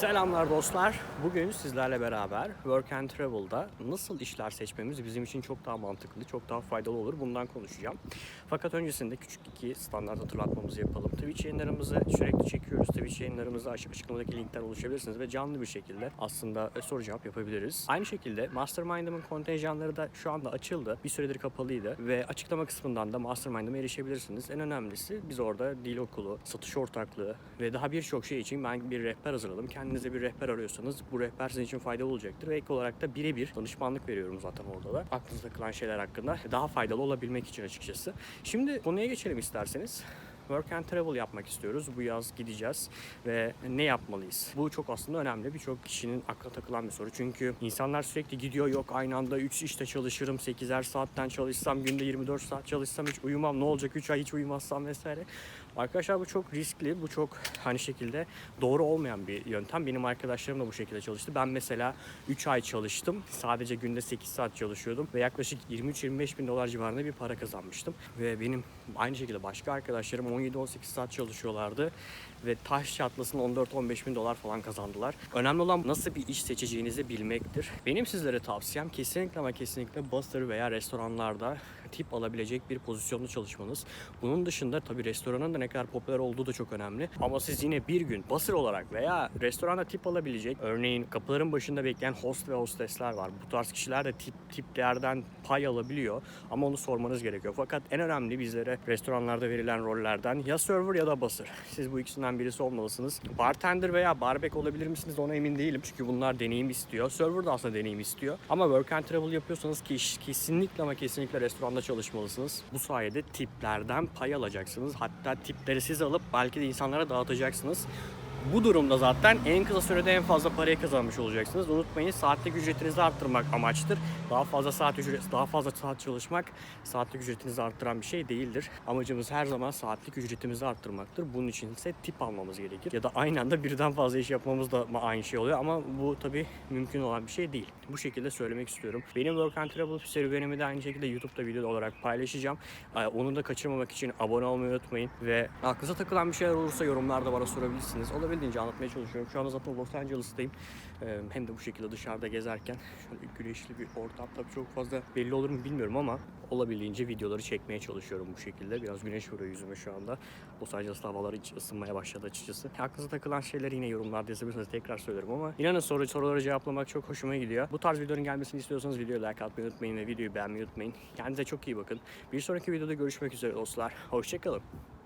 Selamlar dostlar. Bugün sizlerle beraber Work and Travel'da nasıl işler seçmemiz bizim için çok daha mantıklı, çok daha faydalı olur bundan konuşacağım. Fakat öncesinde küçük iki standart hatırlatmamızı yapalım. Twitch yayınlarımızı sürekli çekiyoruz. Twitch yayınlarımızı açıklamadaki linkten ulaşabilirsiniz ve canlı bir şekilde aslında soru cevap yapabiliriz. Aynı şekilde Mastermind'ımın kontenjanları da şu anda açıldı. Bir süredir kapalıydı ve açıklama kısmından da Mastermind'ıma erişebilirsiniz. En önemlisi biz orada dil okulu, satış ortaklığı ve daha birçok şey için ben bir rehber hazırladım. Kendinize bir rehber arıyorsanız bu rehber sizin için faydalı olacaktır ve ek olarak da birebir danışmanlık veriyorum zaten orada da. Aklınıza takılan şeyler hakkında daha faydalı olabilmek için açıkçası. Şimdi konuya geçelim isterseniz. Work and Travel yapmak istiyoruz. Bu yaz gideceğiz ve ne yapmalıyız? Bu çok aslında önemli. Birçok kişinin aklına takılan bir soru. Çünkü insanlar sürekli gidiyor yok aynı anda 3 işte çalışırım, 8'er saatten çalışsam, günde 24 saat çalışsam hiç uyumam ne olacak 3 ay hiç uyumazsam vesaire. Arkadaşlar bu çok riskli, bu çok hani şekilde doğru olmayan bir yöntem. Benim arkadaşlarım da bu şekilde çalıştı. Ben mesela 3 ay çalıştım. Sadece günde 8 saat çalışıyordum ve yaklaşık 23-25 bin dolar civarında bir para kazanmıştım. Ve benim aynı şekilde başka arkadaşlarım 17-18 saat çalışıyorlardı ve taş çatlasın 14-15 bin dolar falan kazandılar. Önemli olan nasıl bir iş seçeceğinizi bilmektir. Benim sizlere tavsiyem kesinlikle ama kesinlikle bustır veya restoranlarda tip alabilecek bir pozisyonda çalışmanız. Bunun dışında tabii restoranın da ne kadar popüler olduğu da çok önemli. Ama siz yine bir gün basır olarak veya restoranda tip alabilecek örneğin kapıların başında bekleyen host ve hostesler var. Bu tarz kişiler de tip tiplerden pay alabiliyor ama onu sormanız gerekiyor. Fakat en önemli bizlere restoranlarda verilen rollerden ya server ya da basır. Siz bu ikisinden birisi olmalısınız. Bartender veya barbek olabilir misiniz ona emin değilim. Çünkü bunlar deneyim istiyor. Server da aslında deneyim istiyor. Ama work and travel yapıyorsanız ki kesinlikle ama kesinlikle restoranda çalışmalısınız. Bu sayede tiplerden pay alacaksınız. Hatta tipleri siz alıp belki de insanlara dağıtacaksınız. Bu durumda zaten en kısa sürede en fazla parayı kazanmış olacaksınız. Unutmayın saatlik ücretinizi arttırmak amaçtır. Daha fazla saat ücret, daha fazla saat çalışmak saatlik ücretinizi arttıran bir şey değildir. Amacımız her zaman saatlik ücretimizi arttırmaktır. Bunun için ise tip almamız gerekir. Ya da aynı anda birden fazla iş yapmamız da aynı şey oluyor ama bu tabii mümkün olan bir şey değil. Bu şekilde söylemek istiyorum. Benim Work and Travel serüvenimi de aynı şekilde YouTube'da video olarak paylaşacağım. Onu da kaçırmamak için abone olmayı unutmayın ve aklınıza takılan bir şeyler olursa yorumlarda bana sorabilirsiniz. Olabildiğince anlatmaya çalışıyorum. Şu anda zaten Los Angeles'tayım. Ee, Hem de bu şekilde dışarıda gezerken şöyle güneşli bir ortam tabii çok fazla belli olur mu bilmiyorum ama olabildiğince videoları çekmeye çalışıyorum bu şekilde. Biraz güneş vuruyor yüzüme şu anda. Los Angeles'ta havalar hiç ısınmaya başladı açıkçası. Aklınıza takılan şeyleri yine yorumlarda yazabilirsiniz. Tekrar söylerim ama inanın soru, soruları cevaplamak çok hoşuma gidiyor. Bu tarz videoların gelmesini istiyorsanız videoyu like atmayı unutmayın ve videoyu beğenmeyi unutmayın. Kendinize çok iyi bakın. Bir sonraki videoda görüşmek üzere dostlar. Hoşçakalın.